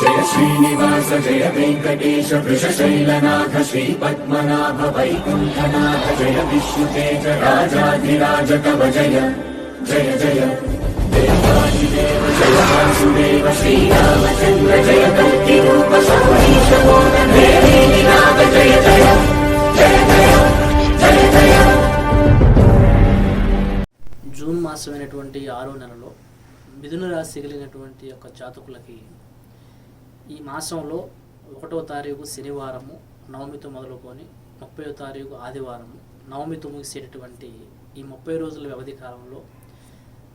జయ శ్రీనివాస జయ వెంకటేశ వృషశైలనాథ శ్రీ పద్మనాభ వైకుంఠనాథ జయ విష్ణుతేజ రాజాధిరాజ కవ జయ జయ జయ. దేవాదిదేవ జయ వాసుదేవ శ్రీరామచంద్ర జయ కల్కి రూప సౌరీశ నాథ జయ జయ జయ జయ జయ జయ జూన్ మాసమైనటువంటి ఆరో నెలలో మిథున రాశి కలిగినటువంటి యొక్క జాతకులకి ఈ మాసంలో ఒకటో తారీఖు శనివారము నవమితో మొదలుకొని ముప్పై తారీఖు ఆదివారము. నవమితో ముగిసేటటువంటి ఈ ముప్పై రోజుల వ్యవధి కాలంలో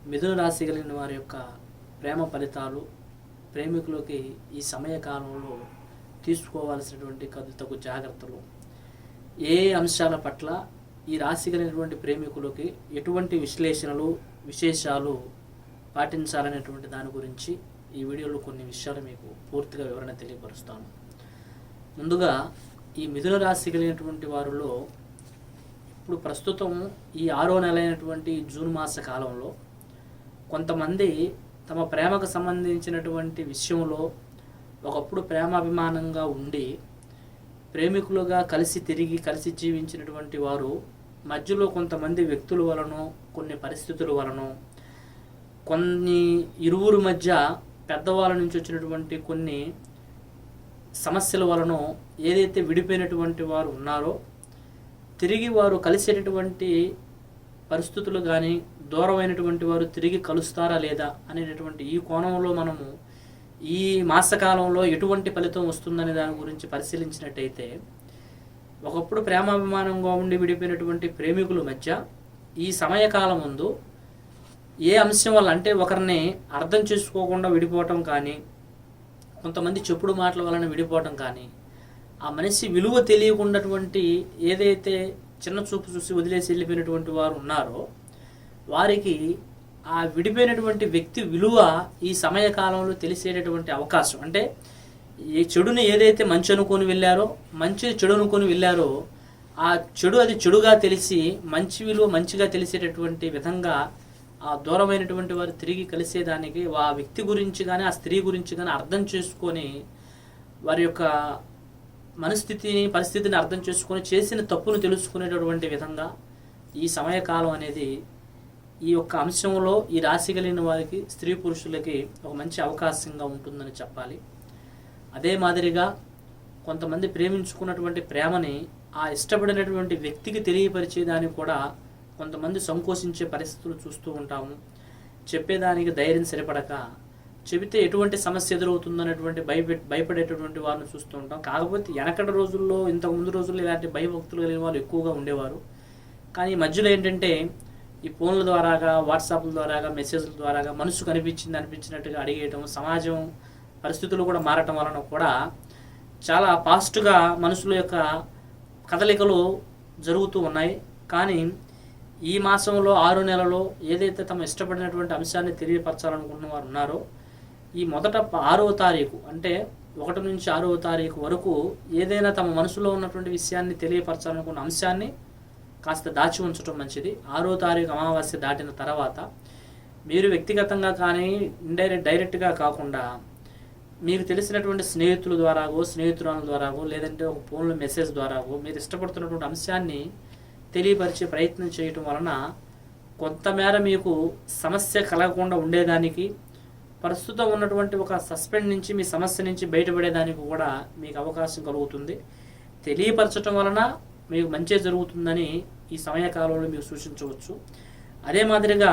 మిథున రాశి కలిగిన వారి యొక్క ప్రేమ ఫలితాలు ప్రేమికులకి ఈ సమయ కాలంలో తీసుకోవాల్సినటువంటి తగు జాగ్రత్తలు. ఏ అంశాల పట్ల ఈ రాశి కలిగినటువంటి ప్రేమికులకి ఎటువంటి విశ్లేషణలు విశేషాలు పాటించాలనేటువంటి దాని గురించి ఈ వీడియోలో కొన్ని విషయాలు మీకు పూర్తిగా వివరణ తెలియపరుస్తాను. ముందుగా ఈ మిథున రాశి కలిగినటువంటి వారిలో ఇప్పుడు ప్రస్తుతం ఈ ఆరో నెల అయినటువంటి జూన్ మాస కాలంలో కొంతమంది తమ ప్రేమకు సంబంధించినటువంటి విషయంలో ఒకప్పుడు ప్రేమాభిమానంగా ఉండి ప్రేమికులుగా కలిసి తిరిగి కలిసి జీవించినటువంటి వారు మధ్యలో కొంతమంది వ్యక్తుల వలన కొన్ని పరిస్థితుల వలన కొన్ని ఇరువురు మధ్య పెద్దవాళ్ళ నుంచి వచ్చినటువంటి కొన్ని సమస్యల వలన ఏదైతే విడిపోయినటువంటి వారు ఉన్నారో తిరిగి వారు కలిసేటటువంటి పరిస్థితులు కానీ దూరమైనటువంటి వారు తిరిగి కలుస్తారా లేదా అనేటటువంటి ఈ కోణంలో మనము ఈ మాసకాలంలో ఎటువంటి ఫలితం వస్తుందనే దాని గురించి పరిశీలించినట్టయితే ఒకప్పుడు ప్రేమాభిమానంగా ఉండి విడిపోయినటువంటి ప్రేమికుల మధ్య ఈ సమయకాలం ముందు ఏ అంశం వల్ల అంటే ఒకరిని అర్థం చేసుకోకుండా విడిపోవటం కానీ కొంతమంది చెప్పుడు మాటల వలన విడిపోవటం కానీ ఆ మనిషి విలువ తెలియకుండాటువంటి ఏదైతే చిన్న చూపు చూసి వదిలేసి వెళ్ళిపోయినటువంటి వారు ఉన్నారో వారికి ఆ విడిపోయినటువంటి వ్యక్తి విలువ ఈ సమయకాలంలో తెలిసేటటువంటి అవకాశం. అంటే ఈ చెడుని ఏదైతే మంచి అనుకొని వెళ్ళారో మంచి చెడు అనుకొని వెళ్ళారో ఆ చెడు అది చెడుగా తెలిసి మంచి విలువ మంచిగా తెలిసేటటువంటి విధంగా ఆ దూరమైనటువంటి వారు తిరిగి కలిసేదానికి ఆ వ్యక్తి గురించి కానీ ఆ స్త్రీ గురించి కానీ అర్థం చేసుకొని వారి యొక్క మనస్థితిని పరిస్థితిని అర్థం చేసుకొని చేసిన తప్పును తెలుసుకునేటటువంటి విధంగా ఈ సమయకాలం అనేది ఈ యొక్క అంశంలో ఈ రాశి కలిగిన వారికి స్త్రీ పురుషులకి ఒక మంచి అవకాశంగా ఉంటుందని చెప్పాలి. అదే మాదిరిగా కొంతమంది ప్రేమించుకున్నటువంటి ప్రేమని ఆ ఇష్టపడినటువంటి వ్యక్తికి తెలియపరిచేదానికి కూడా కొంతమంది సంకోచించే పరిస్థితులు చూస్తూ ఉంటాము. చెప్పేదానికి ధైర్యం సరిపడక చెబితే ఎటువంటి సమస్య ఎదురవుతుందనేటువంటి భయపె భయపడేటటువంటి వారిని చూస్తూ ఉంటాం. కాకపోతే వెనకటి రోజుల్లో ఇంతకుముందు రోజుల్లో ఇలాంటి భయభక్తులు కలిగిన వాళ్ళు ఎక్కువగా ఉండేవారు. కానీ ఈ మధ్యలో ఏంటంటే ఈ ఫోన్ల ద్వారాగా వాట్సాప్ల ద్వారాగా మెసేజ్ల ద్వారాగా మనసు కనిపించింది అనిపించినట్టుగా అడిగేయటం సమాజం పరిస్థితులు కూడా మారటం వలన కూడా చాలా ఫాస్ట్గా మనుషుల యొక్క కదలికలు జరుగుతూ ఉన్నాయి. కానీ ఈ మాసంలో ఆరు నెలలో ఏదైతే తమ ఇష్టపడినటువంటి అంశాన్ని తెలియపరచాలనుకుంటున్న వారు ఉన్నారో ఈ మొదట ఆరవ తారీఖు అంటే ఒకటి నుంచి ఆరవ తారీఖు వరకు ఏదైనా తమ మనసులో ఉన్నటువంటి విషయాన్ని తెలియపరచాలనుకున్న అంశాన్ని కాస్త దాచి ఉంచడం మంచిది. ఆరో తారీఖు అమావాస్య దాటిన తర్వాత మీరు వ్యక్తిగతంగా కానీ ఇండైరెక్ట్ డైరెక్ట్గా కాకుండా మీకు తెలిసినటువంటి స్నేహితుల ద్వారాగో స్నేహితురాల ద్వారాగో లేదంటే ఒక ఫోన్లో మెసేజ్ ద్వారాగో మీరు ఇష్టపడుతున్నటువంటి అంశాన్ని తెలియపరిచే ప్రయత్నం చేయటం వలన కొంతమేర మీకు సమస్య కలగకుండా ఉండేదానికి ప్రస్తుతం ఉన్నటువంటి ఒక సస్పెండ్ నుంచి మీ సమస్య నుంచి బయటపడేదానికి కూడా మీకు అవకాశం కలుగుతుంది. తెలియపరచటం వలన మీకు మంచి జరుగుతుందని ఈ సమయకాలంలో మీరు సూచించవచ్చు. అదే మాదిరిగా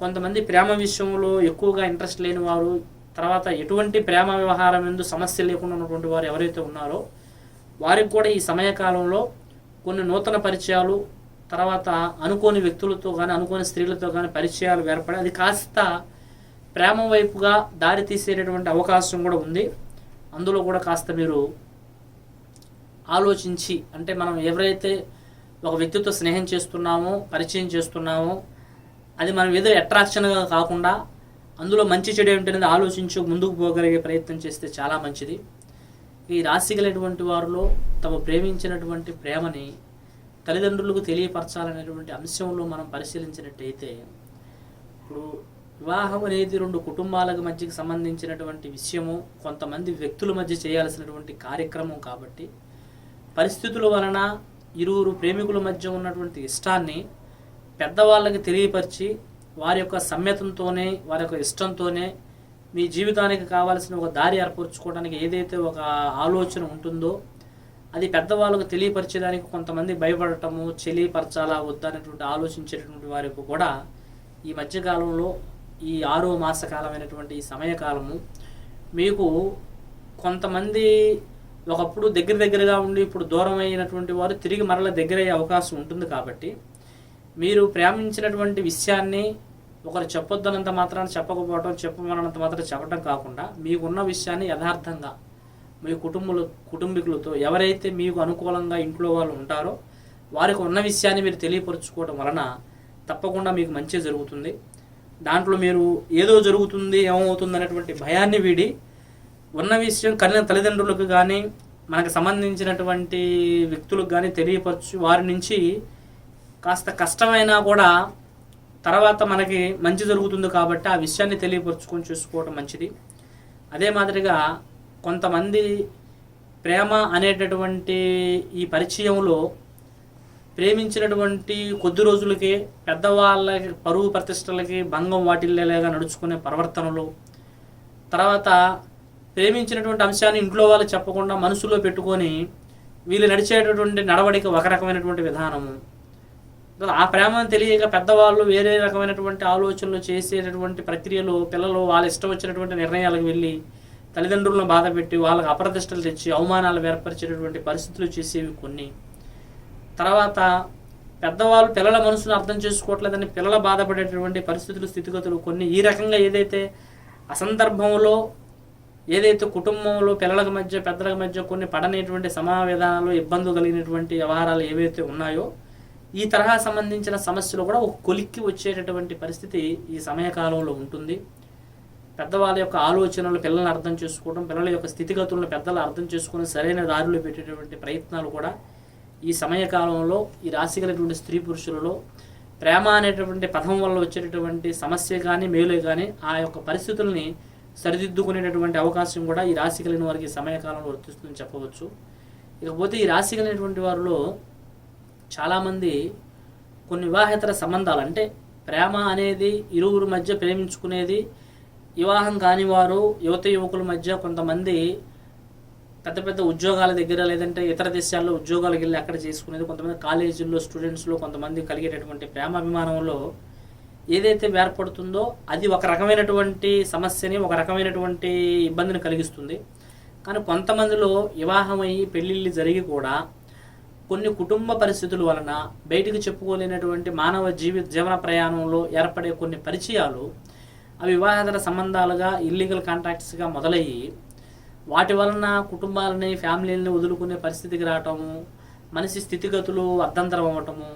కొంతమంది ప్రేమ విషయంలో ఎక్కువగా ఇంట్రెస్ట్ లేని వారు తర్వాత ఎటువంటి ప్రేమ వ్యవహారం ఎందు సమస్య లేకుండా ఉన్నటువంటి వారు ఎవరైతే ఉన్నారో వారికి కూడా ఈ సమయకాలంలో కొన్ని నూతన పరిచయాలు తర్వాత అనుకోని వ్యక్తులతో కానీ అనుకోని స్త్రీలతో కానీ పరిచయాలు ఏర్పడి అది కాస్త ప్రేమ వైపుగా దారి తీసేటటువంటి అవకాశం కూడా ఉంది. అందులో కూడా కాస్త మీరు ఆలోచించి అంటే మనం ఎవరైతే ఒక వ్యక్తితో స్నేహం చేస్తున్నామో పరిచయం చేస్తున్నామో అది మనం ఏదో అట్రాక్షన్గా కాకుండా అందులో మంచి చెడు ఏమిటనేది ఆలోచించి ముందుకు పోగలిగే ప్రయత్నం చేస్తే చాలా మంచిది. ఈ రాశి కలిగినటువంటి వారిలో తమ ప్రేమించినటువంటి ప్రేమని తల్లిదండ్రులకు తెలియపరచాలనేటువంటి అంశంలో మనం పరిశీలించినట్టయితే ఇప్పుడు వివాహం అనేది రెండు కుటుంబాలకు మధ్యకి సంబంధించినటువంటి విషయము కొంతమంది వ్యక్తుల మధ్య చేయాల్సినటువంటి కార్యక్రమం కాబట్టి పరిస్థితుల వలన ఇరువురు ప్రేమికుల మధ్య ఉన్నటువంటి ఇష్టాన్ని పెద్దవాళ్ళకి తెలియపరిచి వారి యొక్క సమ్యతంతోనే వారి యొక్క ఇష్టంతోనే మీ జీవితానికి కావాల్సిన ఒక దారి ఏర్పరచుకోవడానికి ఏదైతే ఒక ఆలోచన ఉంటుందో అది పెద్దవాళ్ళకు తెలియపరిచేదానికి కొంతమంది భయపడటము చెలిపరచాలా వద్దనేటువంటి ఆలోచించేటటువంటి వారికి కూడా ఈ మధ్యకాలంలో ఈ ఆరో మాసకాలమైనటువంటి ఈ సమయకాలము మీకు కొంతమంది ఒకప్పుడు దగ్గర దగ్గరగా ఉండి ఇప్పుడు దూరం అయినటువంటి వారు తిరిగి మరల దగ్గర అయ్యే అవకాశం ఉంటుంది కాబట్టి మీరు ప్రేమించినటువంటి విషయాన్ని ఒకరు చెప్పొద్దనంత మాత్రాన్ని చెప్పకపోవడం చెప్పమనంత మాత్రం చెప్పడం కాకుండా మీకున్న విషయాన్ని యథార్థంగా మీ కుటుంబులు కుటుంబీకులతో ఎవరైతే మీకు అనుకూలంగా ఇంట్లో వాళ్ళు ఉంటారో వారికి ఉన్న విషయాన్ని మీరు తెలియపరచుకోవడం వలన తప్పకుండా మీకు మంచి జరుగుతుంది. దాంట్లో మీరు ఏదో జరుగుతుంది ఏమవుతుంది అనేటువంటి భయాన్ని వీడి ఉన్న విషయం కలిగిన తల్లిదండ్రులకు కానీ మనకు సంబంధించినటువంటి వ్యక్తులకు కానీ తెలియపరచు వారి నుంచి కాస్త కష్టమైనా కూడా తర్వాత మనకి మంచి జరుగుతుంది కాబట్టి ఆ విషయాన్ని తెలియపరుచుకొని చూసుకోవడం మంచిది. అదే మాదిరిగా కొంతమంది ప్రేమ అనేటటువంటి ఈ పరిచయంలో ప్రేమించినటువంటి కొద్ది రోజులకి పెద్దవాళ్ళకి పరువు ప్రతిష్టలకి భంగం వాటిల్లేలాగా నడుచుకునే ప్రవర్తనలు తర్వాత ప్రేమించినటువంటి అంశాన్ని ఇంట్లో వాళ్ళు చెప్పకుండా మనసులో పెట్టుకొని వీళ్ళు నడిచేటటువంటి నడవడిక ఒక రకమైనటువంటి విధానము. ఆ ప్రేమను తెలియక పెద్దవాళ్ళు వేరే రకమైనటువంటి ఆలోచనలు చేసేటటువంటి ప్రక్రియలు పిల్లలు వాళ్ళ ఇష్టం వచ్చినటువంటి నిర్ణయాలకు వెళ్ళి తల్లిదండ్రులను బాధ పెట్టి వాళ్ళకి అప్రతిష్టలు తెచ్చి అవమానాలు ఏర్పరిచేటటువంటి పరిస్థితులు చేసేవి కొన్ని. తర్వాత పెద్దవాళ్ళు పిల్లల మనసును అర్థం చేసుకోవట్లేదని పిల్లల బాధపడేటటువంటి పరిస్థితులు స్థితిగతులు కొన్ని. ఈ రకంగా ఏదైతే అసందర్భంలో ఏదైతే కుటుంబంలో పిల్లల మధ్య పెద్దల మధ్య కొన్ని పడనేటువంటి సమావేదానాలు ఇబ్బందులు కలిగినటువంటి వ్యవహారాలు ఏవైతే ఉన్నాయో ఈ తరహా సంబంధించిన సమస్యలు కూడా ఒక కొలిక్కి వచ్చేటటువంటి పరిస్థితి ఈ సమయకాలంలో ఉంటుంది. పెద్దవాళ్ళ యొక్క ఆలోచనలు పిల్లల్ని అర్థం చేసుకోవడం పిల్లల యొక్క స్థితిగతులను పెద్దలు అర్థం చేసుకుని సరైన దారిలో పెట్టేటటువంటి ప్రయత్నాలు కూడా ఈ సమయకాలంలో ఈ రాశి కలిగినటువంటి స్త్రీ పురుషులలో ప్రేమ అనేటటువంటి పదం వల్ల వచ్చేటటువంటి సమస్య కానీ మేలే కానీ ఆ యొక్క పరిస్థితుల్ని సరిదిద్దుకునేటటువంటి అవకాశం కూడా ఈ రాశి కలిగిన వారికి ఈ సమయకాలంలో వర్తిస్తుందని చెప్పవచ్చు. ఇకపోతే ఈ రాశి కలిగినటువంటి వారిలో చాలామంది కొన్ని వివాహేతర సంబంధాలు అంటే ప్రేమ అనేది ఇరువురు మధ్య ప్రేమించుకునేది వివాహం కాని వారు యువత యువకుల మధ్య కొంతమంది పెద్ద పెద్ద ఉద్యోగాల దగ్గర లేదంటే ఇతర దేశాల్లో ఉద్యోగాలకు వెళ్ళి అక్కడ చేసుకునేది కొంతమంది కాలేజీల్లో స్టూడెంట్స్లో కొంతమంది కలిగేటటువంటి ప్రేమాభిమానంలో ఏదైతే ఏర్పడుతుందో అది ఒక రకమైనటువంటి సమస్యని ఒక రకమైనటువంటి ఇబ్బందిని కలిగిస్తుంది. కానీ కొంతమందిలో వివాహమై పెళ్ళిళ్ళు జరిగి కూడా కొన్ని కుటుంబ పరిస్థితుల వలన బయటికి చెప్పుకోలేనటువంటి మానవ జీవిత జీవన ప్రయాణంలో ఏర్పడే కొన్ని పరిచయాలు అవి వివాహేతర సంబంధాలుగా ఇల్లీగల్ కాంట్రాక్ట్స్గా మొదలయ్యి వాటి వలన కుటుంబాలని ఫ్యామిలీలని వదులుకునే పరిస్థితికి రావటము మనిషి స్థితిగతులు అర్ధంతరం అవ్వటము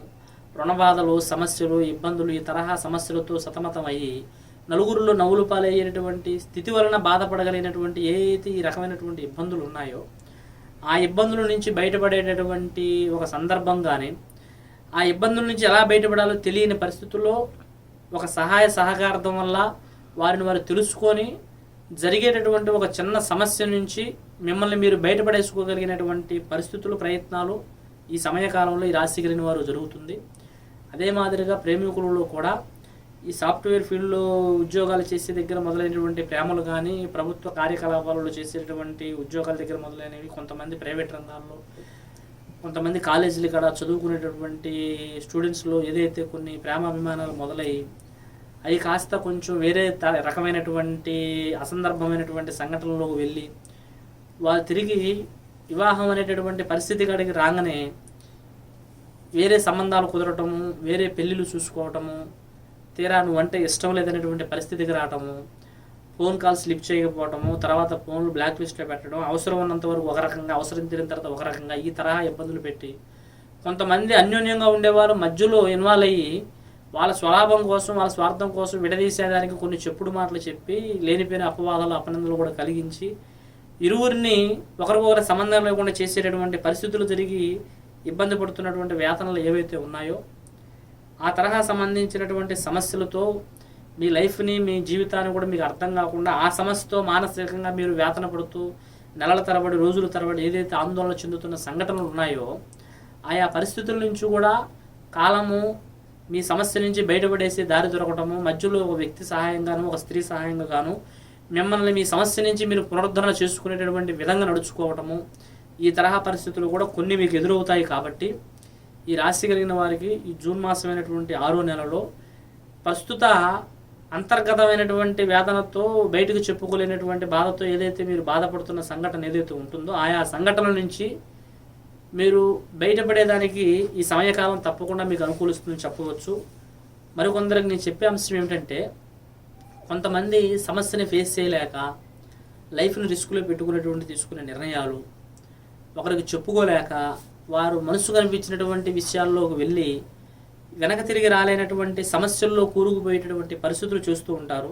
రుణబాధలు సమస్యలు ఇబ్బందులు ఈ తరహా సమస్యలతో సతమతమయ్యి నలుగురిలో నవ్వులు పాలయ్యేటటువంటి స్థితి వలన బాధపడగలిగినటువంటి ఏ అయితే ఈ రకమైనటువంటి ఇబ్బందులు ఉన్నాయో ఆ ఇబ్బందుల నుంచి బయటపడేటటువంటి ఒక సందర్భంగానే ఆ ఇబ్బందుల నుంచి ఎలా బయటపడాలో తెలియని పరిస్థితుల్లో ఒక సహాయ సహకారం వల్ల వారిని వారు తెలుసుకొని జరిగేటటువంటి ఒక చిన్న సమస్య నుంచి మిమ్మల్ని మీరు బయటపడేసుకోగలిగినటువంటి పరిస్థితులు ప్రయత్నాలు ఈ సమయకాలంలో ఈ రాశి కలిగిన వారు జరుగుతుంది. అదే మాదిరిగా ప్రేమికులలో కూడా ఈ సాఫ్ట్వేర్ ఫీల్డ్లో ఉద్యోగాలు చేసే దగ్గర మొదలైనటువంటి ప్రేమలు కానీ ప్రభుత్వ కార్యకలాపాలలో చేసేటటువంటి ఉద్యోగాల దగ్గర మొదలైనవి కొంతమంది ప్రైవేట్ రంగాల్లో కొంతమంది కాలేజీలు కూడా చదువుకునేటటువంటి స్టూడెంట్స్లో ఏదైతే కొన్ని ప్రేమాభిమానాలు మొదలయ్యి అవి కాస్త కొంచెం వేరే త- రకమైనటువంటి అసందర్భమైనటువంటి సంఘటనలోకి వెళ్ళి వారు తిరిగి వివాహం అనేటటువంటి పరిస్థితి కాడికి రాగానే వేరే సంబంధాలు కుదరటము వేరే పెళ్ళిళ్ళు చూసుకోవటము తీరా నువ్వంటే ఇష్టం లేదనేటువంటి పరిస్థితికి రావటము ఫోన్ కాల్స్ లిఫ్ట్ చేయకపోవటము తర్వాత ఫోన్లు బ్లాక్ లిస్ట్లో పెట్టడం అవసరం ఉన్నంత వరకు ఒక రకంగా అవసరం తీరిన తర్వాత ఒక రకంగా ఈ తరహా ఇబ్బందులు పెట్టి కొంతమంది అన్యోన్యంగా ఉండేవారు మధ్యలో ఇన్వాల్వ్ అయ్యి వాళ్ళ స్వలాభం కోసం వాళ్ళ స్వార్థం కోసం విడదీసేదానికి కొన్ని చెప్పుడు మాటలు చెప్పి లేనిపోయిన అపవాదాలు అపనందలు కూడా కలిగించి ఇరువురిని ఒకరికొకరి సంబంధం లేకుండా చేసేటటువంటి పరిస్థితులు జరిగి ఇబ్బంది పడుతున్నటువంటి వేతనలు ఏవైతే ఉన్నాయో ఆ తరహా సంబంధించినటువంటి సమస్యలతో మీ లైఫ్ని మీ జీవితాన్ని కూడా మీకు అర్థం కాకుండా ఆ సమస్యతో మానసికంగా మీరు వేతన పడుతూ నెలల తరబడి రోజుల తరబడి ఏదైతే ఆందోళన చెందుతున్న సంఘటనలు ఉన్నాయో ఆయా పరిస్థితుల నుంచి కూడా కాలము మీ సమస్య నుంచి బయటపడేసి దారి దొరకటము మధ్యలో ఒక వ్యక్తి సహాయంగాను ఒక స్త్రీ సహాయంగా గాను మిమ్మల్ని మీ సమస్య నుంచి మీరు పునరుద్ధరణ చేసుకునేటటువంటి విధంగా నడుచుకోవటము ఈ తరహా పరిస్థితులు కూడా కొన్ని మీకు ఎదురవుతాయి కాబట్టి ఈ రాశి కలిగిన వారికి ఈ జూన్ మాసమైనటువంటి ఆరో నెలలో ప్రస్తుత అంతర్గతమైనటువంటి వేదనతో బయటకు చెప్పుకోలేనటువంటి బాధతో ఏదైతే మీరు బాధపడుతున్న సంఘటన ఏదైతే ఉంటుందో ఆయా సంఘటనల నుంచి మీరు బయటపడేదానికి ఈ సమయకాలం తప్పకుండా మీకు అనుకూలిస్తుందని చెప్పవచ్చు. మరికొందరికి నేను చెప్పే అంశం ఏమిటంటే కొంతమంది సమస్యని ఫేస్ చేయలేక లైఫ్ని రిస్క్లో పెట్టుకునేటువంటి తీసుకునే నిర్ణయాలు ఒకరికి చెప్పుకోలేక వారు మనసు కనిపించినటువంటి విషయాల్లోకి వెళ్ళి వెనక తిరిగి రాలేనటువంటి సమస్యల్లో కూరుకుపోయేటటువంటి పరిస్థితులు చూస్తూ ఉంటారు.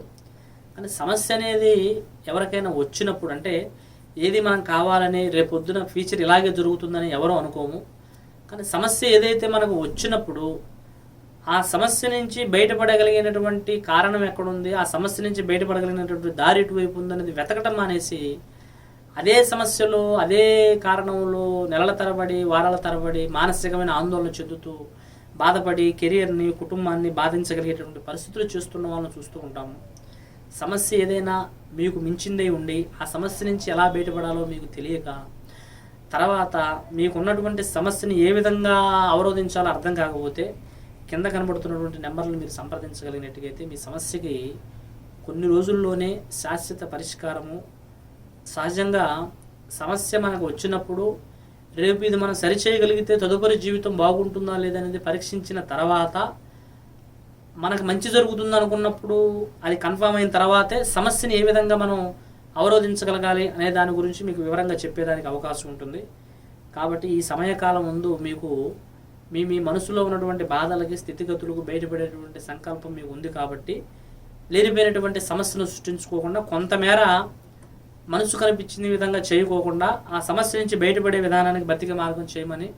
కానీ సమస్య అనేది ఎవరికైనా వచ్చినప్పుడు అంటే ఏది మనం కావాలని రేపొద్దున ఫ్యూచర్ ఇలాగే జరుగుతుందని ఎవరూ అనుకోము. కానీ సమస్య ఏదైతే మనకు వచ్చినప్పుడు ఆ సమస్య నుంచి బయటపడగలిగినటువంటి కారణం ఎక్కడుంది? ఆ సమస్య నుంచి బయటపడగలిగినటువంటి దారి ఎటువైపు ఉందనేది వెతకటం అనేసి అదే సమస్యలో అదే కారణంలో నెలల తరబడి వారాల తరబడి మానసికమైన ఆందోళన చెందుతూ బాధపడి కెరియర్ని కుటుంబాన్ని బాధించగలిగేటటువంటి పరిస్థితులు చూస్తున్న వాళ్ళని చూస్తూ ఉంటాము. సమస్య ఏదైనా మీకు మించిందే ఉండి ఆ సమస్య నుంచి ఎలా బయటపడాలో మీకు తెలియక తర్వాత మీకున్నటువంటి సమస్యని ఏ విధంగా అవరోధించాలో అర్థం కాకపోతే కింద కనబడుతున్నటువంటి నెంబర్లు మీరు సంప్రదించగలిగినట్టుగైతే మీ సమస్యకి కొన్ని రోజుల్లోనే శాశ్వత పరిష్కారము సహజంగా సమస్య మనకు వచ్చినప్పుడు రేపు ఇది మనం సరిచేయగలిగితే తదుపరి జీవితం బాగుంటుందా లేదనేది పరీక్షించిన తర్వాత మనకు మంచి జరుగుతుంది అనుకున్నప్పుడు అది కన్ఫామ్ అయిన తర్వాతే సమస్యని ఏ విధంగా మనం అవరోధించగలగాలి అనే దాని గురించి మీకు వివరంగా చెప్పేదానికి అవకాశం ఉంటుంది. కాబట్టి ఈ సమయకాలం ముందు మీకు మీ మీ మనసులో ఉన్నటువంటి బాధలకి స్థితిగతులకు బయటపడేటువంటి సంకల్పం మీకు ఉంది కాబట్టి లేనిపోయినటువంటి సమస్యను సృష్టించుకోకుండా కొంతమేర మనసు కనిపించిన విధంగా చేయకోకుండా ఆ సమస్య నుంచి బయటపడే విధానానికి బతిక మార్గం చేయమని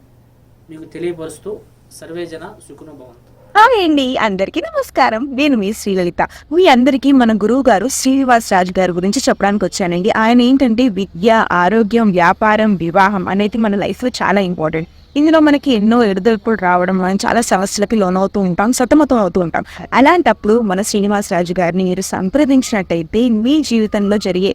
మీకు తెలియపరుస్తూ సర్వేజన సుఖనుభవంతు హాయ్ అండి అందరికీ నమస్కారం. నేను మీ శ్రీలలిత. మీ అందరికీ మన గురువు గారు శ్రీనివాస్ రాజు గారి గురించి చెప్పడానికి వచ్చానండి. ఆయన ఏంటంటే విద్య ఆరోగ్యం వ్యాపారం వివాహం అనేది మన లైఫ్లో చాలా ఇంపార్టెంట్ ఇందులో మనకి ఎన్నో ఎడుదొడుపులు రావడం మనం చాలా సమస్యలకి లోనవుతూ ఉంటాం సతమతం అవుతూ ఉంటాం. అలాంటప్పుడు మన శ్రీనివాస్ రాజు గారిని మీరు సంప్రదించినట్టయితే మీ జీవితంలో జరిగే